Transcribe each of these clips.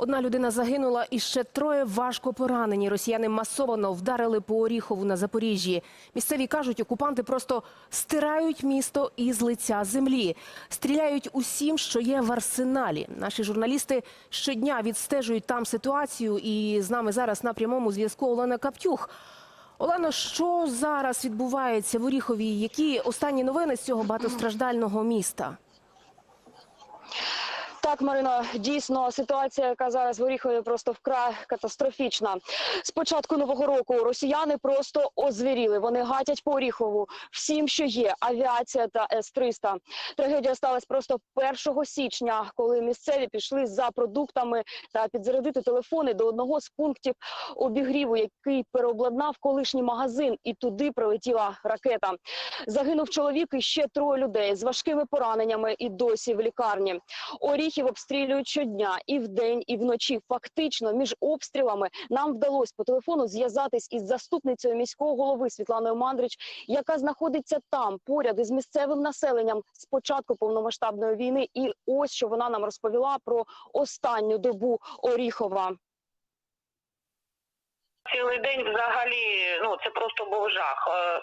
Одна людина загинула і ще троє важко поранені. Росіяни масово вдарили по Оріхову на Запоріжжі. Місцеві кажуть, окупанти просто стирають місто із лиця землі, стріляють усім, що є в арсеналі. Наші журналісти щодня відстежують там ситуацію. І з нами зараз на прямому зв'язку Олена Каптюх. Олено, що зараз відбувається в Оріхові? Які останні новини з цього багатостраждального міста? Так, Марино, дійсно ситуація, яка зараз в Оріхові, просто вкрай катастрофічна. З початку нового року росіяни просто озвіріли. Вони гатять по Оріхову всім, що є авіація та С-300. Трагедія сталася просто 1 січня, коли місцеві пішли за продуктами та підзарядити телефони до одного з пунктів обігріву, який переобладнав колишній магазин, і туди прилетіла ракета. Загинув чоловік і ще троє людей з важкими пораненнями і досі в лікарні. Оріхів обстрілюють щодня і вдень, і вночі. Фактично, між обстрілами нам вдалося по телефону зв'язатись із заступницею міського голови Світланою Мандрич, яка знаходиться там поряд із місцевим населенням з початку повномасштабної війни. І ось що вона нам розповіла про останню добу Оріхова. Цілий день взагалі, ну це просто був жах. Е,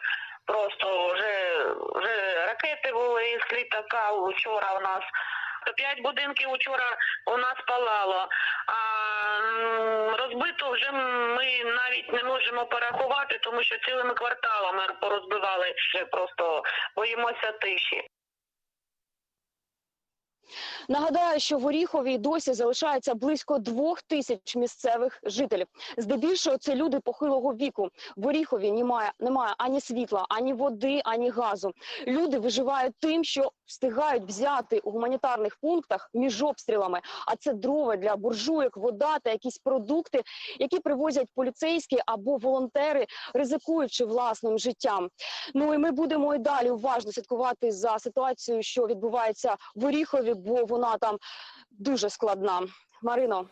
Просто вже, вже ракети були з літака вчора у нас. То П'ять будинків учора у нас палало. А розбито вже ми навіть не можемо порахувати, тому що цілими кварталами порозбивали просто боїмося тиші. Нагадаю, що в Оріхові досі залишається близько двох тисяч місцевих жителів. Здебільшого це люди похилого віку. В Оріхові немає, немає ані світла, ані води, ані газу. Люди виживають тим, що встигають взяти у гуманітарних пунктах між обстрілами. А це дрова для буржуєк, вода та якісь продукти, які привозять поліцейські або волонтери, ризикуючи власним життям. Ну і ми будемо і далі уважно слідкувати за ситуацією, що відбувається в Оріхові, бо вона там дуже складна. Марино.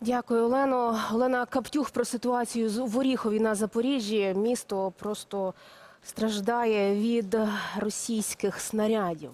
Дякую, Олено. Олена Каптюх про ситуацію в Оріхові на Запоріжжі. Місто просто страждає від російських снарядів.